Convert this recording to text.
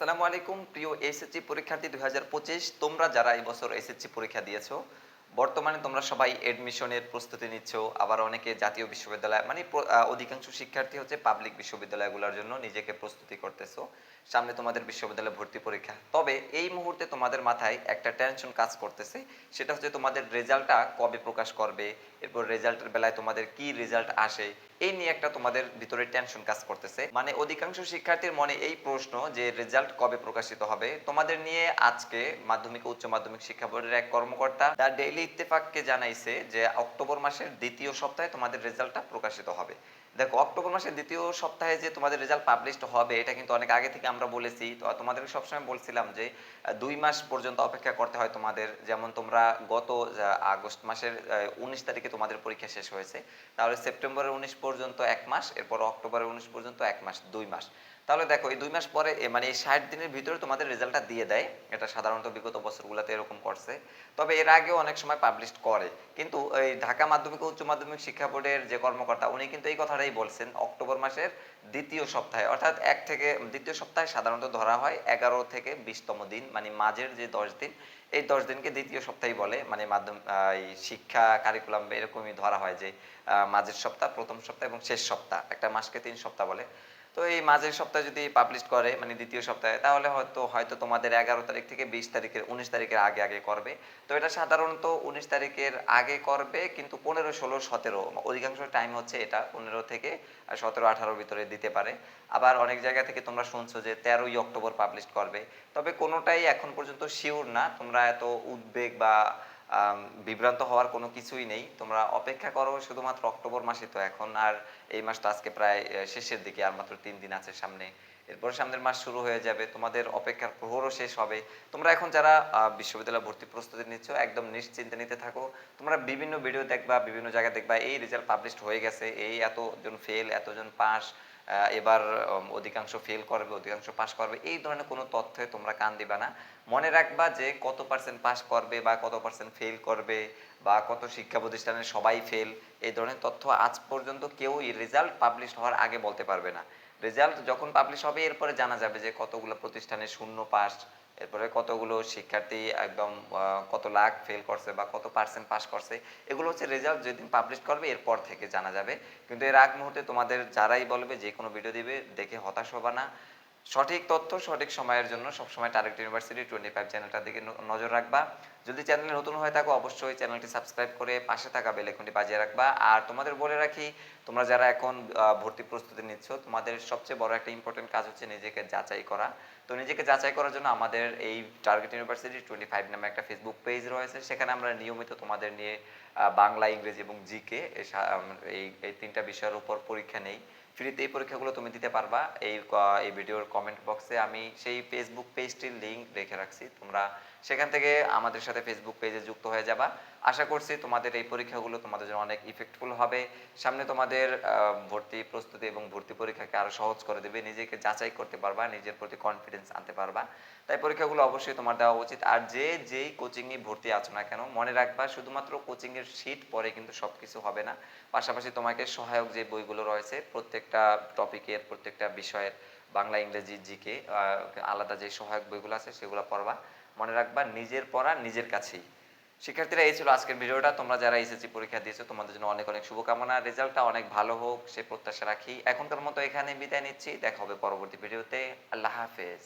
আসসালামু আলাইকুম, প্রিয় এসএসসি পরীক্ষার্থী দু হাজার পঁচিশ, তোমরা যারা এই বছর এসএসসি পরীক্ষা দিয়েছ, বর্তমানে তোমরা সবাই এডমিশনের প্রস্তুতি নিচ্ছ। আবার অনেকে জাতীয় বিশ্ববিদ্যালয় মানে অধিকাংশ শিক্ষার্থী হচ্ছে পাবলিক বিশ্ববিদ্যালয়গুলোর জন্য নিজেকে প্রস্তুতি করতেছো। সামনে তোমাদের বিশ্ববিদ্যালয়ে ভর্তি পরীক্ষা। তবে এই মুহূর্তে তোমাদের মাথায় একটা টেনশন কাজ করতেছে, সেটা হচ্ছে তোমাদের রেজাল্টটা কবে প্রকাশ করবে, এরপর রেজাল্টের বেলায় তোমাদের কি রেজাল্ট আসে এই নিয়ে একটা তোমাদের ভিতরে টেনশন কাজ করতেছে। মানে অধিকাংশ শিক্ষার্থীর মনে এই প্রশ্ন যে, রেজাল্ট কবে প্রকাশিত হবে? তোমাদের নিয়ে আজকে মাধ্যমিক উচ্চ মাধ্যমিক শিক্ষা বোর্ডের এক কর্মকর্তা তার ডেইলি ইত্তেফাককে জানাইছে যে, অক্টোবর মাসের দ্বিতীয় সপ্তাহে তোমাদের রেজাল্টটা প্রকাশিত হবে। দেখো, অক্টোবর মাসের দ্বিতীয় সপ্তাহে যে তোমাদের রেজাল্ট পাবলিশড হবে, এটা কিন্তু অনেক আগে থেকে আমরা বলেছি। তো তোমাদের সবসময় বলছিলাম যে, দুই মাস পর্যন্ত অপেক্ষা করতে হয় তোমাদের। যেমন তোমরা গত আগস্ট মাসের উনিশ তারিখে তোমাদের পরীক্ষা শেষ হয়েছে। তাহলে সেপ্টেম্বরের উনিশ পর্যন্ত এক মাস এরপর অক্টোবরের উনিশ পর্যন্ত এক মাস দুই মাস। তাহলে দেখো, এই দুই মাস পরে মানে এই ষাট দিনের ভিতরে তোমাদের রেজাল্টটা দিয়ে দেয়। এটা সাধারণত বিগত বছরগুলোতে এরকম করছে। তবে এর আগেও অনেক সময় পাবলিশ করে। কিন্তু এই ঢাকা মাধ্যমিক উচ্চ মাধ্যমিক শিক্ষা বোর্ডের যে কর্মকর্তা, উনি কিন্তু এই কথাটাই বলছেন, অক্টোবর মাসের দ্বিতীয় সপ্তাহে। অর্থাৎ এক থেকে, দ্বিতীয় সপ্তাহে সাধারণত ধরা হয় এগারো থেকে বিশতম দিন মানে মাঝের যে দশ দিন, এই দশ দিনকে দ্বিতীয় সপ্তাহে বলে। মানে মাধ্যম এই শিক্ষা কারিকুলাম এরকমই ধরা হয় যে মাঝের সপ্তাহ, প্রথম সপ্তাহ এবং শেষ সপ্তাহ। একটা মাসকে তিন সপ্তাহ বলে। তো এই মাঝের সপ্তাহে যদি পাবলিশ করে মানে দ্বিতীয় সপ্তাহে, তাহলে হয়তো হয়তো তোমাদের এগারো তারিখ থেকে বিশ তারিখের, উনিশ তারিখের আগে আগে করবে। তো এটা সাধারণত উনিশ তারিখের আগে করবে, কিন্তু পনেরো, ষোলো, সতেরো, অধিকাংশ টাইম হচ্ছে এটা পনেরো থেকে সতেরো, আঠারোর ভিতরে দিতে পারে। আবার অনেক জায়গা থেকে তোমরা শুনছো যে তেরোই অক্টোবর পাবলিশ করবে। তবে কোনোটাই এখন পর্যন্ত শিওর না, তোমরা এত উদ্বেগ বা বিভ্রান্ত হওয়ার কোনো কিছুই নেই। তোমরা অপেক্ষা করো, শুধুমাত্র অক্টোবর মাসে তো এখন, আর এই মাসটা আজকে প্রায় শেষের দিকে, আর মাত্র তিন দিন আছে সামনে। এরপর সামনের মাস শুরু হয়ে যাবে, তোমাদের অপেক্ষার প্রহরও শেষ হবে। তোমরা এখন যারা বিশ্ববিদ্যালয় ভর্তি প্রস্তুতি নিচ্ছ, একদম নিশ্চিন্তে নিতে থাকো। তোমরা বিভিন্ন ভিডিও দেখবা, বিভিন্ন জায়গায় দেখবা, এই রেজাল্ট পাবলিশড হয়ে গেছে, এই এতজন ফেল এতজন পাস এবার অধিকাংশ ফেল করবে, অধিকাংশ পাস করবে, এই ধরনের কোনো তথ্যে তোমরা কান দিবে না। মনে রাখবা যে কত পার্সেন্ট পাশ করবে বা কত পার্সেন্ট ফেল করবে বা কত শিক্ষা প্রতিষ্ঠানের সবাই ফেল এই ধরনের তথ্য আজ পর্যন্ত কেউই রেজাল্ট পাবলিশ হওয়ার আগে বলতে পারবে না। রেজাল্ট যখন পাবলিশ হবে, এরপরে জানা যাবে যে কতগুলো প্রতিষ্ঠানে শূন্য পাস এরপরে কতগুলো শিক্ষার্থী একদম কত লাখ ফেল করছে বা কত পার্সেন্ট পাস করছে, এগুলো হচ্ছে রেজাল্ট যেদিন পাবলিশ করবে, এরপর থেকে জানা যাবে। কিন্তু এর আগ মুহূর্তে তোমাদের যারাই বলবে, যে কোনো ভিডিও দিবে, দেখে হতাশ হবা না। সঠিক তথ্য সঠিক সময়ের জন্য সবসময় টার্গেট ইউনিভার্সিটি টোয়েন্টি ফাইভ চ্যানেলটার দিকে নজর রাখবা। যদি চ্যানেলে নতুন হয়ে থাকো, অবশ্যই চ্যানেলটি সাবস্ক্রাইব করে পাশে থাকা বেলেকনটি বাজিয়ে রাখবা। আর তোমাদের বলে রাখি তোমরা যারা এখন ভর্তি প্রস্তুতি নিচ্ছ, তোমাদের সবচেয়ে বড় একটা ইম্পর্টেন্ট কাজ হচ্ছে নিজেকে যাচাই করা। তো নিজেকে যাচাই করার জন্য আমাদের এই টার্গেট ইউনিভার্সিটি টোয়েন্টি ফাইভ নামে একটা ফেসবুক পেজ রয়েছে। সেখানে আমরা নিয়মিত তোমাদের নিয়ে বাংলা, ইংরেজি এবং জিকে এই এই তিনটা বিষয়ের উপর পরীক্ষা নেই। ফ্রিতে এই পরীক্ষাগুলো তুমি দিতে পারবা। এই এই ভিডিওর কমেন্ট বক্সে আমি সেই ফেসবুক পেজটির লিঙ্ক রেখে রাখছি। তোমরা সেখান থেকে আমাদের সাথে ফেসবুক পেজে যুক্ত হয়ে যাবা। আশা করছি তোমাদের এই পরীক্ষাগুলো তোমাদের জন্য অনেক ইফেক্টফুল হবে। সামনে তোমাদের আহ, ভর্তি প্রস্তুতি এবং ভর্তি পরীক্ষাকে আরও সহজ করে দেবে। নিজেকে যাচাই করতে পারবা নিজের প্রতি কনফিডেন্স আনতে পারবা। তাই পরীক্ষাগুলো অবশ্যই তোমার দেওয়া উচিত। আর যে যেই কোচিংয়ে ভর্তি আছো না কেন মনে রাখবা শুধুমাত্র কোচিং এর শীট পরে কিন্তু সবকিছু হবে না। পাশাপাশি তোমাকে সহায়ক যে বইগুলো রয়েছে প্রত্যেকটা টপিকের প্রত্যেকটা বিষয়ের বাংলা ইংরেজি জিকে আলাদা যে সহায়ক বইগুলো আছে সেগুলো পড়বা। মনে রাখবা নিজের পড়া নিজের কাছেই। শিক্ষার্থীরা, এই ছিল আজকের ভিডিওটা। তোমরা যারা এসএসসি পরীক্ষা দিয়েছ, তোমাদের জন্য অনেক অনেক শুভকামনা। রেজাল্টটা অনেক ভালো হোক, সে প্রত্যাশা রাখি। এখনকার মতো এখানে বিদায় নিচ্ছি। দেখা হবে পরবর্তী ভিডিওতে। আল্লাহ হাফেজ।